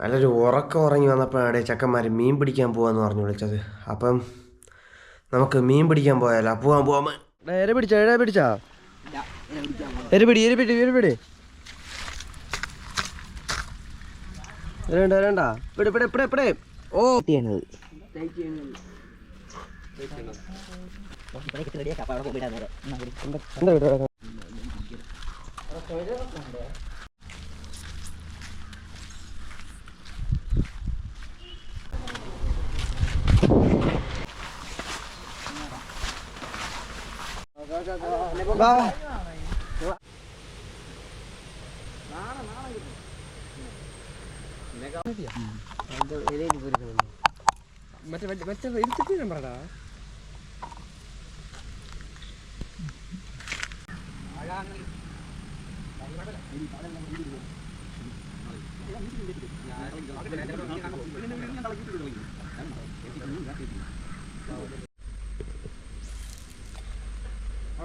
നല്ലൊരു ഉറക്കം ഉറങ്ങി വന്നപ്പോഴാണ് ചെക്കന്മാർ മീൻ പിടിക്കാൻ പോവാന്ന് പറഞ്ഞു വിളിച്ചത്. അപ്പം നമുക്ക് മീൻ പിടിക്കാൻ പോയാലോ? പോവാൻ പോവാൻ എര പിടിച്ചാ എര പിടിച്ചാ? എരിപിടി വേണ്ട വേണ്ട. ഇവിടെ ഇവിടെ ഇവിടെ ഇവിടെ ഓ ചെയ്യണത് എന്താ ഇവിടെ വാ മറ്റേ മറ്റേ മറ്റേ ഇരുത്തിട്ട് നമ്പറടാ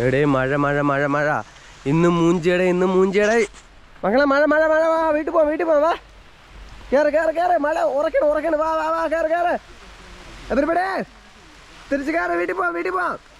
എടേ മഴ മഴ മഴ മഴ. ഇന്ന് മൂഞ്ചിയടേ ഇന്ന് മൂഞ്ചിയടേ. മകളെ മഴ മഴ മഴ വാ വീട്ടിൽ പോവാം വീട്ടിൽ പോവാം വാ. കേറ് കേറ് മഴ ഉറക്കണം ഉറക്കണം. വാ വാ വാ കേറ് കേറ്. എവിടെ തിരിച്ച് കയറ് വീട്ടിൽ പോവാം വീട്ടിൽ പോവാം.